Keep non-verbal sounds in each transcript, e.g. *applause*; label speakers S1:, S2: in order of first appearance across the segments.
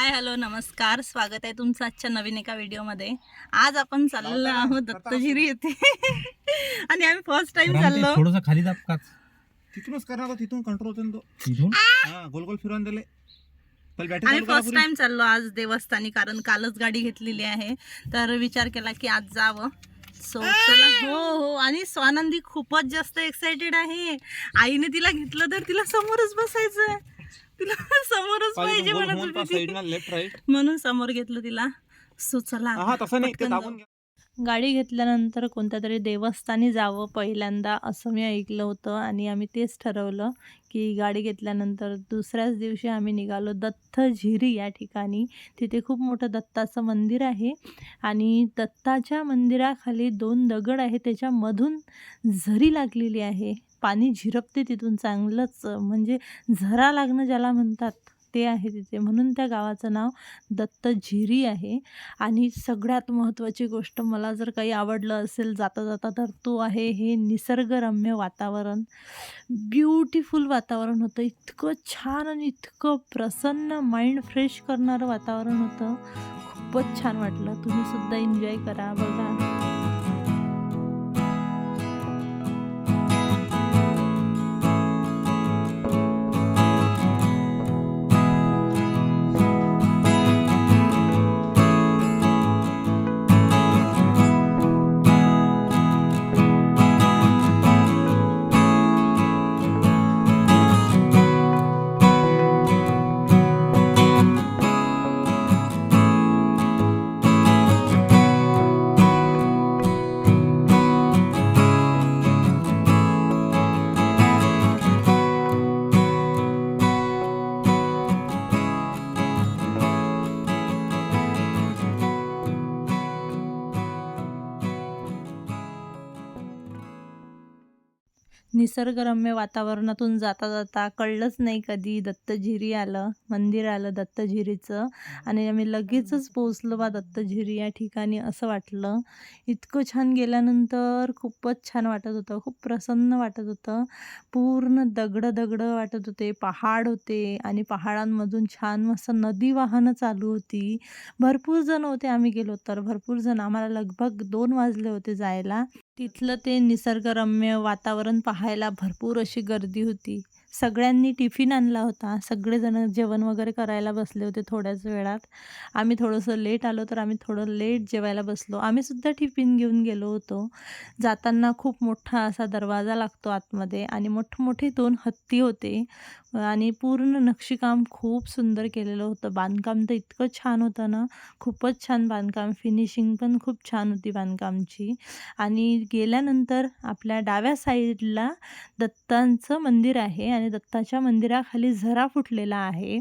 S1: Hi hello नमस्कार. स्वागत आहे तुमचं आजच्या नवीन एका व्हिडिओमध्ये. आज आपण चाललेलो आहोत दत्तगिरी येथे. *laughs* आणि आम्ही फर्स्ट टाइम चाललो.
S2: थोडस खाली दाब काच.
S3: तिथूनच करणार होता तिथून कंट्रोल होतो ना तो.
S2: इथून?
S3: हा गोल गोल फिरवून दिले. पहिले बॅटरी
S1: आम्ही
S3: चालू करा
S1: फर्स्ट
S3: पुरी.
S1: टाइम चाललो आज देवस्थानी कारण कालच गाडी घेतलेली आहे. तर विचार केला की आज जावं. सो चला हो हो. आणि स्वानंदी खूपच जास्त एक्साइटेड आहे. आईने तिला घेतलं तर तिला समोरच बसायचं तिला समोरच
S3: पाहिजे
S1: पाहिजे
S3: गोल
S1: म्हणत
S3: होऊन
S1: होती ती.
S3: साईडला लेफ्ट राईट
S1: म्हणून समोर घेतलं तिला सो चला
S3: हा तसं नाही ते
S1: पटकन
S3: दाबून
S1: जाऊ.
S3: घ्या.
S1: गाडी घेतल्यानंतर कोणत्या तरी देवस्थानी जावं पहिल्यांदा असं मी ऐकलं होतं आणि आम्ही तेच ठरवलं की गाडी घेतल्यानंतर दुसऱ्याच दिवशी आम्ही निघालो दत्त झिरी या ठिकाणी तिथे खूप मोठं दत्ताचं मंदिर आहे आणि दत्ताच्या मंदिराखाली दोन दगड आहे त्याच्यामधून झरी लागलेली आहे पाणी झिरपते तिथून चांगलंच म्हणजे झरा लागणं ज्याला म्हणतात ते आहे तिथे. म्हणून त्या गावाचं नाव दत्त झिरी आहे. आणि सगळ्यात महत्त्वाची गोष्ट मला जर काही आवडलं असेल जाता जाता तर तो आहे हे निसर्गरम्य वातावरण. ब्युटिफुल वातावरण होतं. इतकं छान आणि इतकं प्रसन्न माइंड फ्रेश करणारं वातावरण होतं. खूपच छान वाटलं. तुम्हीसुद्धा एन्जॉय करा बघा. निसर्गरम्य वातावरणातून जाता जाता कळलंच नाही कधी दत्तझिरी आलं मंदिर आलं दत्तझिरीचं आणि आम्ही लगेचच पोचलो बा दत्तझिरी या ठिकाणी असं वाटलं. इतकं छान गेल्यानंतर खूपच छान वाटत होतं खूप प्रसन्न वाटत होतं. पूर्ण दगडं दगडं वाटत होते पहाड होते आणि पहाडांमधून छान मस्त नदी वाहनं चालू होती. भरपूर जण होते आम्ही गेलो तर भरपूर जण. आम्हाला लगभग दोन वाजले होते जायला. तिथलं ते निसर्गरम्य वातावरण पाहायला भरपूर अशी गर्दी होती. सगळ्यांनी टिफिन आणला होता. सगळेजण जेवण वगैरे करायला बसले होते थोड्याच वेळात. आम्ही थोडंसं लेट आलो तर आम्ही थोडं लेट जेवायला बसलो. आम्हीसुद्धा टिफिन घेऊन गेलो होतो. जाताना खूप मोठा असा दरवाजा लागतो आतमध्ये आणि मोठमोठे दोन हत्ती होते. आणि पूर्ण नक्षीकाम खूप सुंदर केलेलं होतं. बांधकाम तर इतकं छान होतं ना. खूपच छान बांधकाम. फिनिशिंग पण खूप छान होती बांधकामची. आणि गेल्यानंतर आपल्या डाव्या साईडला दत्तांचं मंदिर आहे आणि दत्ताच्या मंदिराखाली झरा फुटलेला आहे.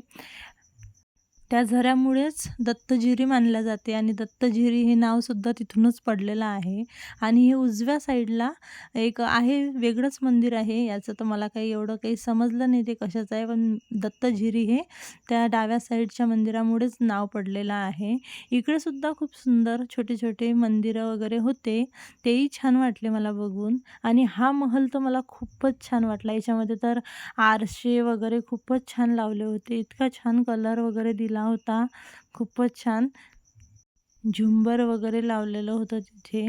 S1: त्या झऱ्यामुळेच दत्तजिरी मानल्या जाते आणि दत्तजिरी हे नावसुद्धा तिथूनच पडलेलं आहे. आणि हे उजव्या साईडला एक आहे वेगळंच मंदिर आहे. याचं तर मला काही एवढं काही समजलं नाही ते कशाचं आहे पण दत्तजिरी हे त्या डाव्या साईडच्या मंदिरामुळेच नाव पडलेलं आहे. इकडे सुद्धा खूप सुंदर छोटे छोटे मंदिरं वगैरे होते. तेही छान वाटले मला बघून. आणि हा महल तर मला खूपच छान वाटला. याच्यामध्ये तर आरसे वगैरे खूपच छान लावले होते. इतका छान कलर वगैरे दिला होता. खूपच छान. झुंबर वगैरे लावलेलं होतं तिथे.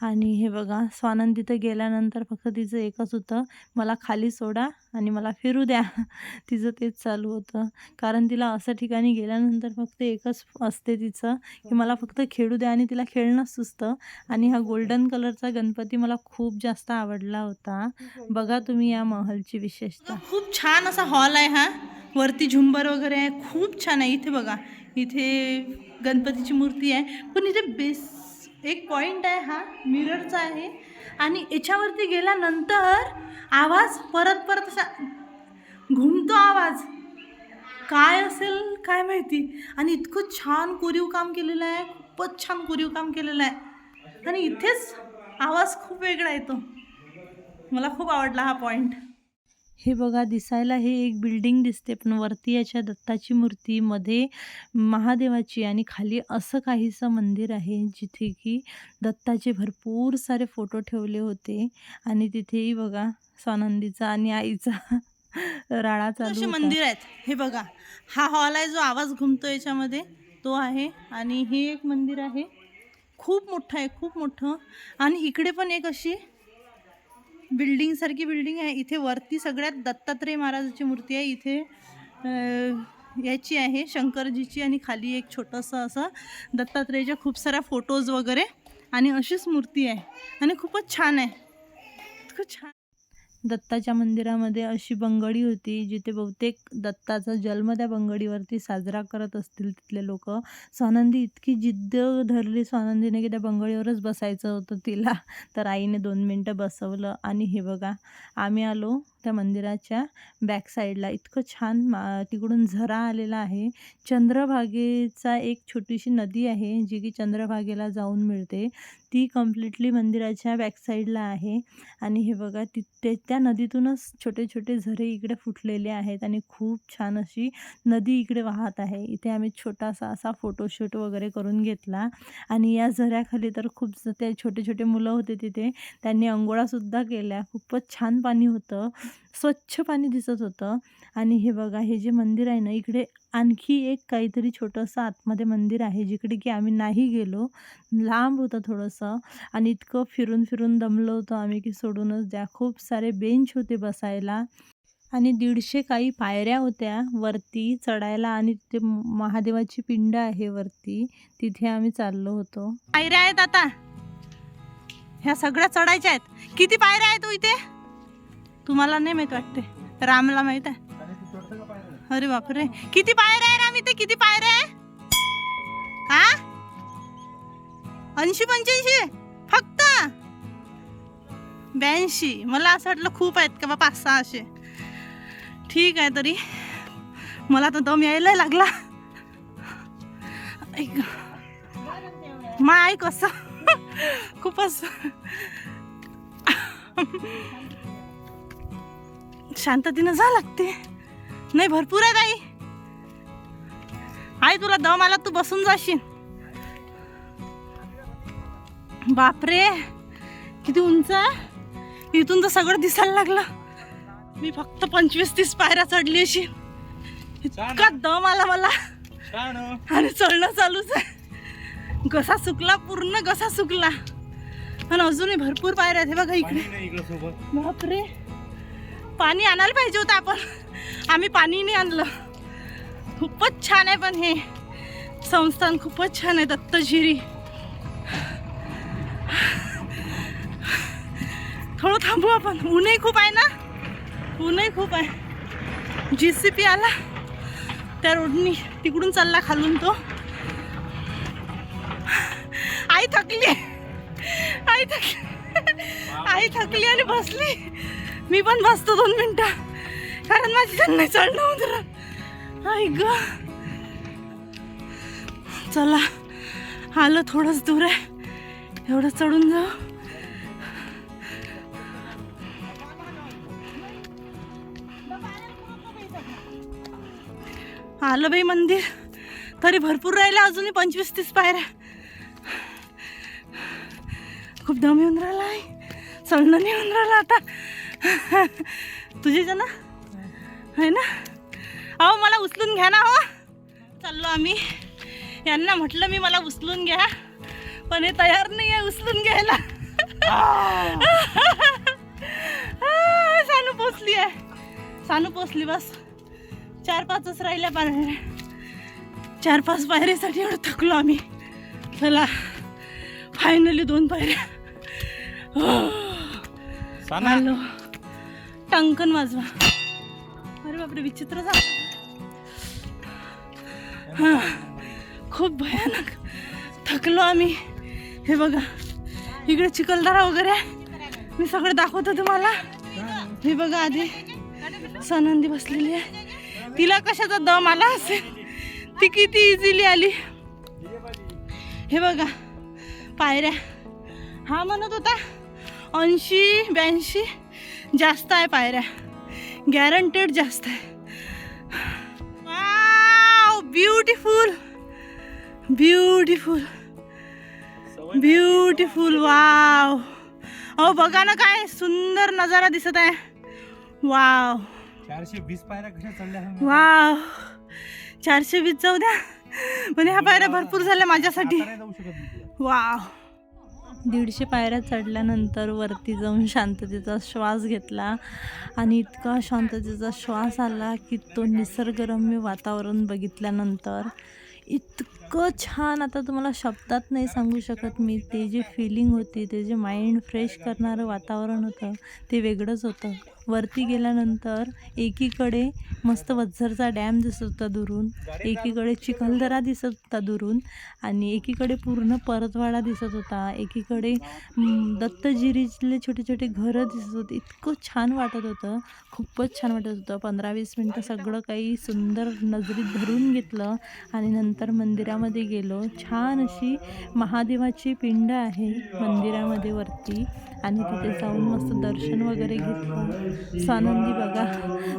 S1: आणि हे बघा स्वानंद तिथं गेल्यानंतर फक्त तिचं एकच होतं. मला खाली सोडा आणि मला फिरू द्या. *laughs* तिचं तेच चालू होतं. कारण तिला असं ठिकाणी गेल्यानंतर फक्त एकच असते तिचं की मला फक्त खेळू द्या आणि तिला खेळणं सुचतं. आणि हा गोल्डन कलरचा गणपती मला खूप जास्त आवडला होता. बघा तुम्ही या महलची विशेषता. खूप छान असा हॉल आहे हा. वरती झुंबर वगैरे आहे. खूप छान आहे. इथे बघा इथे गणपतीची मूर्ती आहे. पण इथे बेस एक पॉईंट आहे हा मिररचा आहे. आणि याच्यावरती गेल्यानंतर आवाज परत परत असा घुमतो आवाज. काय असेल काय माहिती. आणि इतकं छान कोरीव काम केलेलं आहे खूपच छान कोरीव काम केलेलं आहे. आणि इथेच आवाज खूप वेगळा येतो. मला खूप आवडला हा पॉईंट हे बघा दिसायला हे एक बिल्डिंग दिसते पण वरती याच्या दत्ताची मूर्ती मध्ये महादेवाची आणि खाली असं काहीसं मंदिर आहे जिथे की दत्ताचे भरपूर सारे फोटो ठेवले होते. आणि तिथेही बघा स्वानंदीचा आणि आईचा *laughs* राळा
S2: असे
S1: चालू.
S2: मंदिर आहेत. हे बघा हा हॉल आहे जो आवाज घुमतो याच्यामध्ये तो आहे. आणि हे एक मंदिर आहे. खूप मोठं आहे खूप मोठं. आणि इकडे पण एक अशी बिल्डिंग सारखी बिल्डिंग आहे. इथे वरती सगळ्यात दत्तात्रय महाराजाची मूर्ती आहे. इथे याची आहे शंकरजीची आणि खाली एक छोटंसं असं दत्तात्रयच्या खूप साऱ्या फोटोज वगैरे. आणि अशीच मूर्ती आहे. आणि खूपच छान आहे. खूप छान
S1: दत्ताच्या मंदिरामध्ये अशी बंगडी होती जिथे बहुतेक दत्ताचा जन्म त्या बंगडीवरती साजरा करत असतील तिथले लोक. स्वानंदी इतकी जिद्द धरली स्वानंदीने की त्या बंगडीवरच बसायचं होतं तिला. तर आईने दोन मिनटं बसवलं आणि हे बघा आम्ही आलो. त्या मंदिराच्या बॅक साईडला इतकं छान मा तिकडून झरा आलेला आहे. चंद्रभागेचा एक छोटीशी नदी आहे जी की चंद्रभागेला जाऊन मिळते. ती कम्प्लिटली मंदिराच्या बॅक साईडला आहे. आणि हे बघा तिथे त्या नदीतूनच छोटे छोटे झरे इकडे फुटलेले आहेत आणि खूप छान अशी नदी इकडे वाहत आहे. इथे आम्ही छोटासा असा फोटोशूट वगैरे करून घेतला. आणि या झऱ्याखाली तर खूप ज- ते छोटे छोटे मुलं होते तिथे. त्यांनी अंघोळासुद्धा केल्या. खूपच छान पाणी होतं. स्वच्छ पाणी दिसत होतं. आणि हे बघा हे जे मंदिर आहे ना इकडे आणखी एक काहीतरी छोटंसं आतमध्ये मंदिर आहे जिकडे की आम्ही नाही गेलो. लांब होतं थोडंसं. आणि इतकं फिरून फिरून दमलो होतो आम्ही की सोडूनच द्या. खूप सारे बेंच होते बसायला. आणि दीडशे काही पायऱ्या होत्या वरती चढायला आणि ते महादेवाची पिंड आहे वरती. तिथे आम्ही चाललो होतो.
S2: पायऱ्या आहेत आता. ह्या सगळ्या चढायच्या आहेत. किती पायऱ्या आहेत तू इथे? तुम्हाला नाही माहीत वाटते. रामला माहीत आहे. अरे बापरे. किती पायऱ्या आहे राम इथे? किती पायऱ्या आहे? हा? ऐंशी पंच्याऐंशी? फक्त? ब्याऐंशी. मला असं वाटलं खूप आहेत का बा पाच सहा असे ठीक आहे तरी. मला तर दम यायला लागला. ऐक. माय कसं खूपच. शांततेनं जा लागते. नाही भरपूर आहे ताई. आई तुला दम आला तू बसून जाशील. बापरे किती उंच आहे. इथून तर सगळं दिसायला लागलं. मी फक्त पंचवीस तीस पायऱ्या चढली अशी. इतका दम आला मला. आणि चढणं चालूच आहे. घसा सुकला पूर्ण घसा सुकला. आणि अजूनही भरपूर पायऱ्या आहेत हे बघा इकडे.
S3: पाणी
S2: बापरे. पाणी आणायला पाहिजे होतं आपण. आम्ही पाणी नाही आणलं. खूपच छान आहे पण हे. संस्थान खूपच छान आहे दत्तझिरी थोडं थांबू आपण. ऊनही खूप आहे ना? ऊनही खूप आहे. जी सी पी आला. त्या रोडनी तिकडून चालला खालून तो. आई थकली. आई थकली आई थकली आणि बसली. मी पण बसतो दोन मिनटं. कारण माझी त्यांना चढणं उतरत आई ग. चला आलं थोडंच दूर आहे. एवढं चढून जाऊ. आलं बाई मंदिर. तरी भरपूर राहिलं अजूनही पंचवीस तीस पायऱ्या. खूप दम येऊन राहिला आहे चढणं नाही येऊन राहिलं आता. तुझे ना आहे ना अहो मला उचलून घ्या ना हो. चाललो आम्ही. यांना म्हटलं मी मला उचलून घ्या. पण हे तयार नाही आहे उचलून घ्यायला. सानू पोचली आहे. सानू पोचली बस. चार पाचच राहिल्या पायऱ्या चार पाच पायऱ्यासाठी एवढं थकलो आम्ही. चला फायनली दोन पायऱ्या.
S3: साना
S2: आलो. टंकन वाजवा. अरे बापरे विचित्र झालं. हां खूप भयानक. थकलो आम्ही. हे बघा इकडे चिखलदरा वगैरे आहे. मी सगळं दाखवतो तुम्हाला. हे बघा आधी सनंदी बसलेली आहे. तिला कशाचा दम आला असेल? ती किती इझिली आली. हे बघा पायऱ्या. हा म्हणत होता ऐंशी ब्याऐंशी. जास्त आहे पायऱ्या. गॅरंटेड जास्त आहे. ब्युटिफुल ब्युटिफुल ब्युटिफुल वाव अहो बघा ना काय सुंदर नजारा दिसत आहे. वाव
S3: चारशे वीस पायऱ्या कशा चढल्या आम्ही?
S2: वा चारशे वीस जाऊ द्या. पण ह्या पायऱ्या भरपूर झाल्या माझ्यासाठी.
S3: आता
S1: दीडशे पायऱ्या चढल्यानंतर वरती जाऊन शांततेचा श्वास घेतला आणि इतका शांततेचा श्वास आला की तो निसर्गरम्य वातावरण बघितल्यानंतर इतकं छान आता तुम्हाला शब्दात नाही सांगू शकत मी ते जे फिलिंग होती ते जे माइंड फ्रेश करणारं वातावरण होतं ते वेगळंच होतं. वरती गेल्यानंतर एकीकडे मस्त वझरचा डॅम दिसत होता दुरून एकीकडे चिखलदरा दिसत होता दुरून आणि एकीकडे पूर्ण परतवाडा दिसत होता. एकीकडे दत्तजिरीतले छोटे छोटे घरं दिसत होते. इतकं छान वाटत होतं. खूपच छान वाटत होतं. पंधरा वीस मिनटं सगळं काही सुंदर नजरीत धरून घेतलं आणि नंतर मंदिरामध्ये गेलो. छान अशी महादेवाची पिंड आहे मंदिरामध्ये वरती आणि तिथे जाऊन मस्त दर्शन वगैरे घेतलं. स्वानंदी बघा.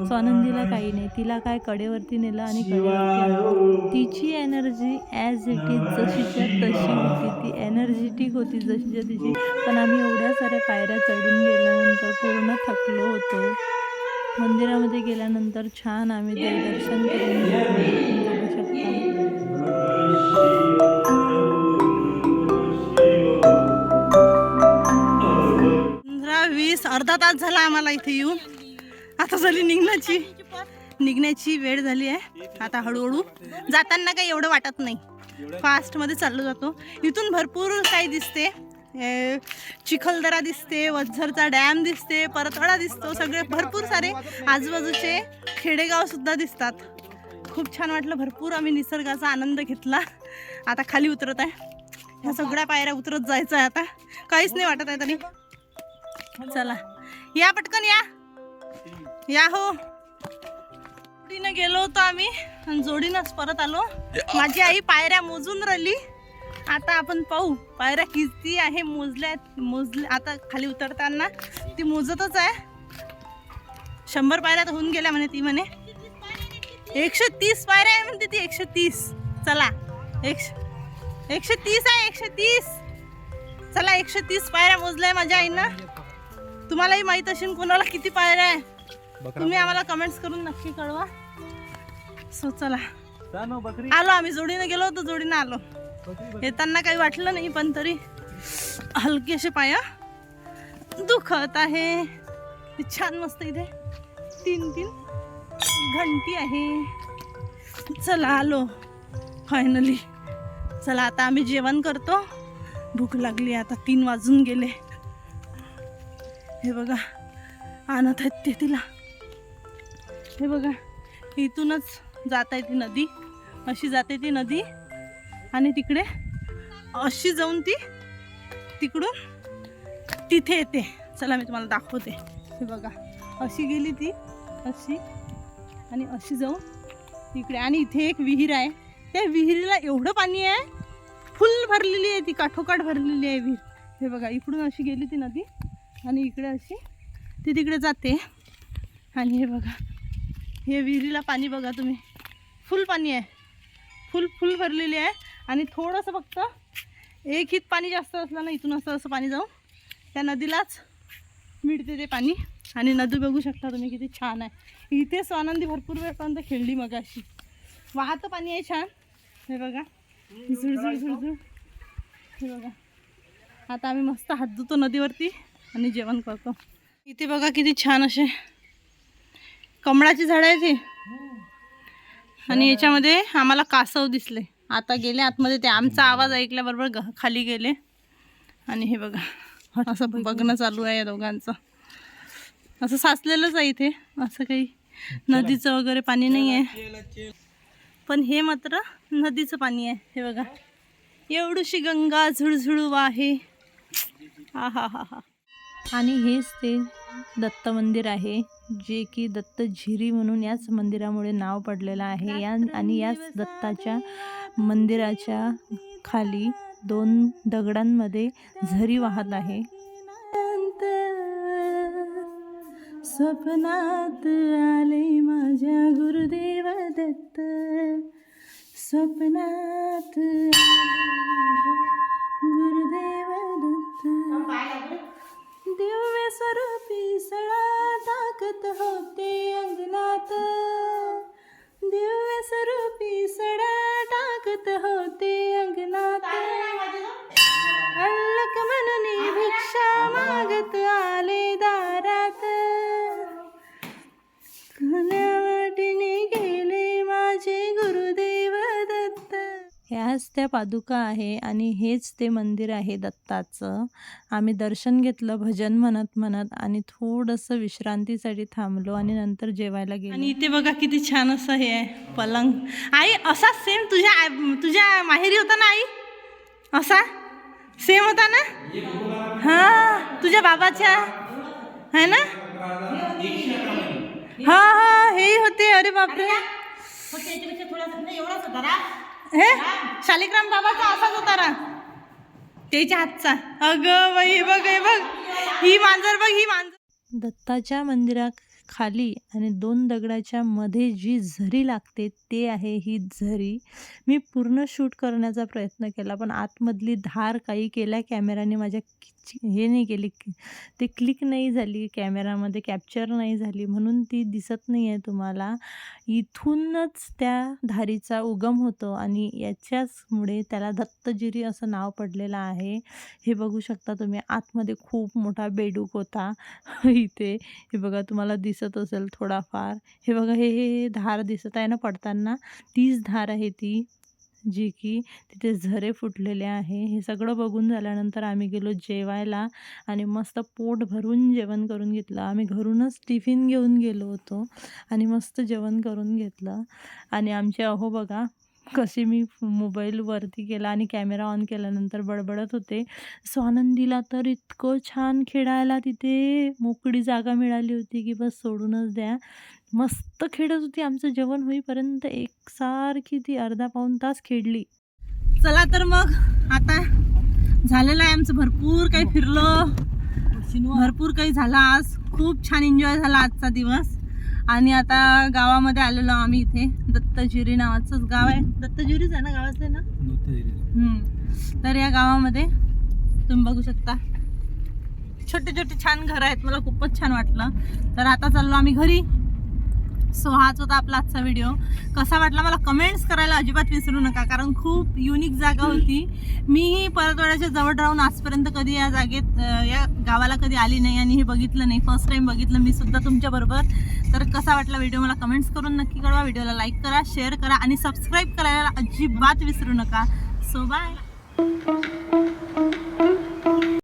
S1: स्वानंदीला काही नाही. तिला काय कडेवरती नेलं आणि कडेवरती तिची एनर्जी ॲज इट इज जशीच्या तशी होती. ती एनर्जेटिक होती जशीच्या तिची पण आम्ही एवढ्या साऱ्या पायऱ्या चढून गेल्यानंतर पूर्ण थकलो होतो. मंदिरामध्ये गेल्यानंतर छान आम्ही देवदर्शन करून घेतलं. शकता
S2: अर्धा तास झाला आम्हाला इथे येऊन. आता झाली निघण्याची. निघण्याची वेळ झाली आहे. आता हळूहळू जाताना काही एवढं वाटत नाही. फास्टमध्ये चाललो जातो. इथून भरपूर काही दिसते. चिखलदरा दिसते वझरचा डॅम दिसते परतवाडा दिसतो सगळे भरपूर सारे आजूबाजूचे खेडेगावसुद्धा दिसतात. खूप छान वाटलं. भरपूर आम्ही निसर्गाचा आनंद घेतला. आता खाली उतरत आहे. ह्या सगळ्या पायऱ्या उतरत जायचं आहे आता. काहीच नाही वाटत आहे तरी. चला. या पटकन या. या हो. जोडीनं गेलो होतो आम्ही आणि जोडीनंच परत आलो. माझी आई पायऱ्या मोजून राहिली. आता आपण पाहू. पायऱ्या किती आहे मोजल्या मोजल्या आता खाली उतरताना ती मोजतच आहे. शंभर पायऱ्या तर होऊन गेल्या म्हणे ती म्हणे. एकशे तीस पायऱ्या आहे म्हणते ती एकशे तीस. चला. एकशे एकशे तीस आहे एकशे तीस. चला एकशे तीस पायऱ्या मोजल्या माझ्या आईनं. तुम्हालाही माहीत असेल कोणाला किती पायऱ्या आहे. तुम्ही आम्हाला कमेंट्स करून नक्की कळवा. सो चला. आलो आम्ही जोडीनं गेलो होतो जोडीनं आलो. येताना काही वाटलं नाही पण तरी हलके असे पाय दुखत आहे. छान मस्त इथे तीन तीन घंटी आहे. चला आलो. फायनली चला आता आम्ही जेवण करतो. भूक लागली आता तीन वाजून गेले. हे बघा आणत आहेत ते तिला. हे बघा इथूनच जात आहे ती नदी. अशी जाते ती नदी. आणि तिकडे अशी जाऊन ती तिकडून तिथे येते. चला मी तुम्हाला दाखवते. हे बघा अशी गेली ती अशी. आणि अशी जाऊन इकडे. आणि इथे एक विहीर आहे. त्या विहिरीला एवढं पाणी आहे फुल भरलेली आहे ती काठोकाठ भरलेली आहे विहीर. हे बघा इकडून अशी गेली ती नदी. आणि इकडे अशी ती तिकडे जाते. आणि हे बघा हे विहिरीला पाणी बघा तुम्ही. फुल पाणी आहे. फुल फुल भरलेली आहे. आणि थोडंसं फक्त एक हित पाणी जास्त असलं ना इथून असं असं पाणी जाऊन त्या नदीलाच मिळते ते पाणी. आणि नदी बघू शकता तुम्ही किती छान आहे. इथे स्वानंदी भरपूर वेळपर्यंत खेळली मग अशी वाहतं पाणी आहे छान. हे बघा. झुळझुळ झुळझुळ. हे बघा. आता आम्ही मस्त हात धुतो नदीवरती. आणि जेवण करतो. इथे बघा किती छान असे कमळाची झाडं आहे ती आणि याच्यामध्ये आम्हाला कासव दिसले. आता गेले आतमध्ये ते आमचा आवाज ऐकल्याबरोबर खाली गेले. आणि हे बघा असं बघणं चालू आहे या दोघांचं. असं साचलेलंच आहे इथे. असं काही नदीचं वगैरे पाणी नाही आहे. पण हे मात्र नदीचं पाणी आहे. हे बघा एवढीशी गंगा झुळझुळू आहे. हा हा हा हा
S1: आणि हेच ते दत्त मंदिर आहे जे की दत्त झिरी म्हणून याच मंदिरामुळे नाव पडलेलं आहे. या आणि याच दत्ताच्या मंदिराच्या खाली दोन दगडांमध्ये झरी वाहत आहे.
S2: स्वप्नात आले माझ्या गुरुदेव दत्त. स्वप्नात गुरुदेव दत्त. दिव्य स्वरूपी सळा
S1: दाखत होते अंगणात. दिव्य स्वरूपी सडा टाकत होते अंगणात. ह्याच त्या पादुका आहे आणि हेच ते मंदिर आहे दत्ताचं. आम्ही दर्शन घेतलं भजन म्हणत म्हणत आणि थोडंसं विश्रांतीसाठी थांबलो आणि नंतर जेवायला गेलो.
S2: आणि इथे बघा किती छान असं हे आहे पलंग. आई असाच सेम तुझ्या तुझ्या माहेरी होता ना आई? असा? सेम होता ना? हा तुझ्या बाबाच्या? है ना? हा हा हे होते. अरे बापरे. हे? शालिग्राम बाबाचा असाच होता रा त्याच्या हातचा. अगं बाई बघ हे बघ. ही मांजर बघ ही मांजर.
S1: दत्ताच्या मंदिरा खाली आणि दोन दगडाच्या मध्ये जी झरी लागते ते आहे ही झरी. मी पूर्ण शूट करण्याचा प्रयत्न केला पण आतमधली धार काही केल्या कॅमेराने माझ्या हे नाही केली. ते क्लिक नाही झाली कॅमेरामध्ये कॅप्चर नाही झाली म्हणून ती दिसत नाही आहे तुम्हाला. इथूनच त्या धारीचा उगम होतो आणि याच्याचमुळे त्याला दत्तजिरी असं नाव पडलेलं आहे. हे बघू शकता तुम्ही आतमध्ये खूप मोठा बेडूक होता. *laughs* इथे हे बघा तुम्हाला दिसत असेल थोडाफार. हे बघा हे हे हे धार दिसत आहे ना पडताना? तीच धार आहे ती. जी की तिथे झरे फुटलेले आहे. हे सगळं बघून झाल्यानंतर आम्ही गेलो जेवायला आणि मस्त पोट भरून जेवण करून घेतलं. आम्ही घरूनच टिफिन घेऊन गेलो होतो आणि मस्त जेवण करून घेतलं. आणि आमचे अहो बघा कसे मी मोबाईलवरती केला आणि कॅमेरा ऑन केल्यानंतर बडबडत होते. स्वानंदीला तर इतकं छान खेळायला तिथे मोकळी जागा मिळाली होती की बस सोडूनच द्या. मस्त खेळत होती आमचं जेवण होईपर्यंत एकसारखी ती अर्धा पाऊण तास खेळली.
S2: चला तर मग आता झालेलं आहे आमचं भरपूर काही फिरलो. भरपूर काही झालं आज. खूप छान एन्जॉय झाला आजचा दिवस. आणि आता गावामध्ये आलेलो आम्ही इथे. दत्तजिरी नावाचंच गाव आहे. दत्तजिरीच आहे ना गावाचं आहे ना? तर या गावामध्ये तुम्ही बघू शकता. छोटे छोटे छान घरं आहेत. मला खूपच छान वाटलं. तर आता चाललो आम्ही घरी. सो हाच होता आपला आजचा व्हिडिओ कसा वाटला मला कमेंट्स करायला अजिबात विसरू नका कारण खूप युनिक जागा होती. मीही परतवाड्याच्या जवळ राहून आजपर्यंत कधी या जागेत या गावाला कधी आली नाही आणि हे बघितलं नाही फर्स्ट टाईम बघितलं मी सुद्धा तुमच्याबरोबर तर कसा वाटला व्हिडिओ मला कमेंट्स करून नक्की कळवा. व्हिडिओला लाईक करा शेअर करा आणि सबस्क्राईब करायला अजिबात विसरू नका. So bye